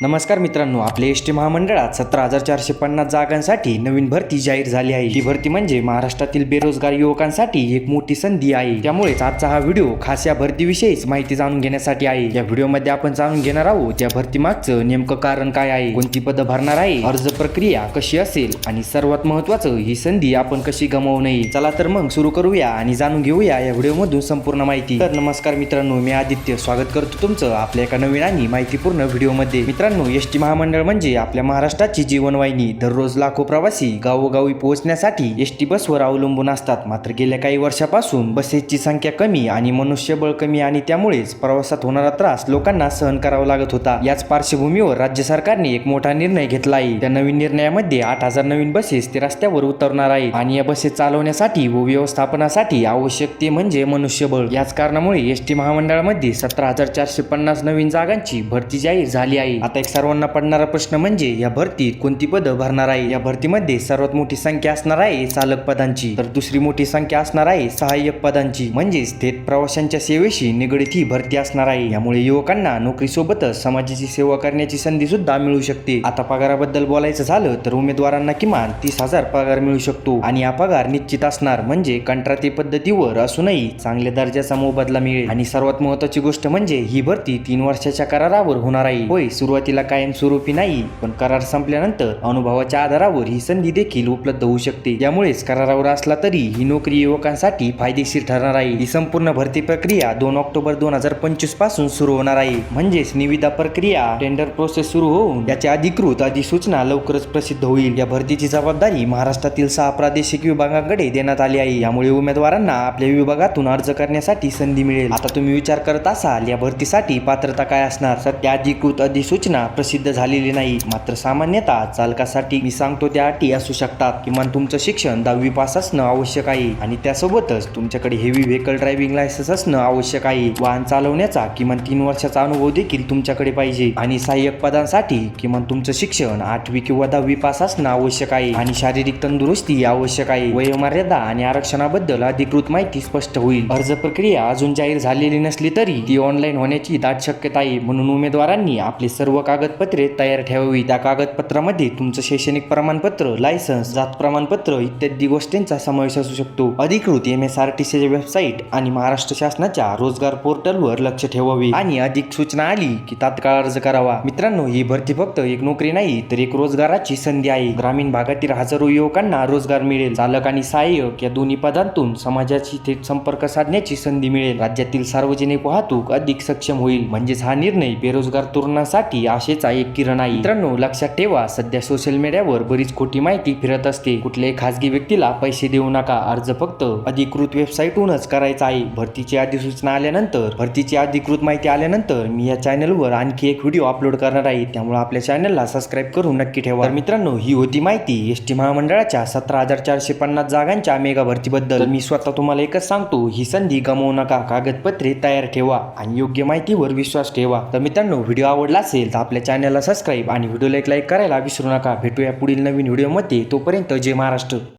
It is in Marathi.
नमस्कार मित्रांनो आपल्या एस टी महामंडळात सतरा हजार चारशे पन्नास जागांसाठी नवीन भरती जाहीर झाली आहे. ही भरती म्हणजे महाराष्ट्रातील बेरोजगार युवकांसाठी एक मोठी संधी आहे. त्यामुळेच आजचा हा व्हिडिओ खास या भरतीविषयीच माहिती जाणून घेण्यासाठी आहे. या व्हिडिओमध्ये आपण जाणून घेणार आहोत या भरती मागचं नेमकं कारण काय आहे कोणती पदं भरणार आहे अर्ज प्रक्रिया कशी असेल आणि सर्वात महत्वाचं ही संधी आपण कशी गमावू नये. चला तर मग सुरू करूया आणि जाणून घेऊया या व्हिडिओमधून संपूर्ण माहिती. तर नमस्कार मित्रांनो मी आदित्य. स्वागत करतो तुमचं आपल्या एका नवीन आणि माहितीपूर्ण व्हिडिओमध्ये. मित्रांनो एस टी महामंडळ म्हणजे आपल्या महाराष्ट्राची जीवनवाहिनी. दररोज लाखो प्रवासी गावोगावी पोहोचण्यासाठी एस टी बसवर अवलंबून असतात. मात्र गेल्या काही वर्षापासून बसेसची संख्या कमी आणि मनुष्यबळ कमी आणि त्यामुळेच प्रवासात होणारा त्रास लोकांना सहन करावा लागत होता. याच पार्श्वभूमीवर राज्य सरकारने एक मोठा निर्णय घेतला आहे. त्या नवीन निर्णयामध्ये आठ हजार नवीन बसेस ते रस्त्यावर उतरणार आहेत आणि या बसेस चालवण्यासाठी व व्यवस्थापनासाठी आवश्यक ते म्हणजे मनुष्यबळ. याच कारणामुळे एस टी महामंडळामध्ये सतरा हजार चारशे पन्नास नवीन जागांची भरती जाहीर झाली आहे. आता एक सर्वांना पडणारा प्रश्न म्हणजे या भरतीत कोणती पदं भरणार आहे? या भरतीमध्ये सर्वात मोठी संख्या असणार आहे चालक पदांची. तर दुसरी मोठी संख्या असणार आहे सहाय्यक पदांची. म्हणजेच थेट प्रवाशांच्या सेवेशी निगडीत ही भरती असणार आहे. यामुळे युवकांना नोकरीसोबतच समाजाची सेवा करण्याची संधी सुद्धा मिळू शकते. आता पगाराबद्दल बोलायचं झालं तर उमेदवारांना किमान तीस हजार पगार मिळू शकतो. आणि हा पगार निश्चित असणार म्हणजे कंत्राटी पद्धतीवर असूनही चांगल्या दर्जाचा मोबदला मिळेल. आणि सर्वात महत्वाची गोष्ट म्हणजे ही भरती तीन वर्षाच्या करारावर होणार आहे. होय सुरुवातीला कायमस्वरूपी नाही पण करार संपल्यानंतर अनुभवाच्या आधारावर ही संधी देखील उपलब्ध होऊ शकते. यामुळेच करारावर असला तरी ही नोकरी युवकांसाठी फायदेशीर ठरणार आहे. ही संपूर्ण भरती प्रक्रिया दोन ऑक्टोबर दोन हजार पंचवीसपासून सुरू होणार आहे. म्हणजेच निविदा प्रक्रिया टेंडर प्रोसेस सुरू होऊन याची अधिकृत अधिसूचना लवकरच प्रसिद्ध होईल. या भरतीची जबाबदारी महाराष्ट्रातील सहा प्रादेशिक विभागाकडे देण्यात आली आहे. यामुळे उमेदवारांना आपल्या विभागातून अर्ज करण्यासाठी संधी मिळेल. आता तुम्ही विचार करत असाल या भरतीसाठी पात्रता काय असणार? सध्या अधिकृत अधिसूचना प्रसिद्ध झालेली नाही. मात्र सामान्यतः चालकासाठी मी सांगतो त्या अटी असू शकतात. किमान तुमचं शिक्षण दहावी पास असणं आवश्यक आहे. आणि त्यासोबतच तुमच्याकडे हेवी व्हेकल ड्रायव्हिंग लायसन्स असणं आवश्यक आहे. वाहन चालवण्याचा किमान तीन वर्षाचा अनुभव देखील तुमच्याकडे पाहिजे. आणि सहाय्यक पदांसाठी किमान तुमचं शिक्षण आठवी किंवा दहावी पास असणं आवश्यक आहे. आणि शारीरिक तंदुरुस्ती आवश्यक आहे. वयोमर्यादा आणि आरक्षणाबद्दल अधिकृत माहिती स्पष्ट होईल. अर्ज प्रक्रिया अजून जाहीर झालेली नसली तरी ती ऑनलाईन होण्याची दाट शक्यता आहे. म्हणून उमेदवारांनी आपले सर्व कागदपत्रे तयार ठेवावी त्या कागदपत्रामध्ये तुमचं शैक्षणिक प्रमाणपत्र लायसन्स जात प्रमाणपत्र इत्यादी गोष्टींचा समावेश असू शकतो. अधिकृत M S R T C website आणि महाराष्ट्र शासनाच्या रोजगार पोर्टलवर लक्ष ठेवावे. आणि अधिक सूचना आली की तात्काळ अर्ज करावा. मित्रांनो ही भरती फक्त एक नोकरी नाही तर एक रोजगाराची संधी आहे. ग्रामीण भागातील हजारो युवकांना रोजगार मिळेल. चालक आणि सहाय्यक या दोन्ही पदांतून समाजाशी थेट संपर्क साधण्याची संधी मिळेल. राज्यातील सार्वजनिक वाहतूक अधिक सक्षम होईल. म्हणजेच हा निर्णय बेरोजगार तरुणांसाठी आशेचा एक किरण आहे. मित्रांनो लक्षात ठेवा सध्या सोशल मीडियावर बरीच खोटी माहिती फिरत असते. कुठल्याही खासगी व्यक्तीला पैसे देऊ नका. अर्ज फक्त अधिकृत वेबसाईटहूनच करायचा आहे. भरतीची अधिसूचना आल्यानंतर भरतीची अधिकृत माहिती आल्यानंतर मी या चॅनलवर आणखी एक व्हिडिओ अपलोड करणार आहे. त्यामुळे आपल्या चॅनलला सबस्क्राईब करून नक्की ठेवा. तर मित्रांनो ही होती माहिती एस टी महामंडळाच्या सतरा हजार चारशे पन्नास जागांच्या मेगा भरतीबद्दल. मी स्वतः तुम्हाला एकच सांगतो ही संधी गमावू नका. कागदपत्रे तयार ठेवा आणि योग्य माहितीवर विश्वास ठेवा. तर मित्रांनो व्हिडिओ आवडला असेल तर आपल्या चॅनलला सबस्क्राईब आणि व्हिडिओला एक लाईक करायला विसरू नका. भेटूया पुढील नवीन व्हिडिओमध्ये. तोपर्यंत जय महाराष्ट्र.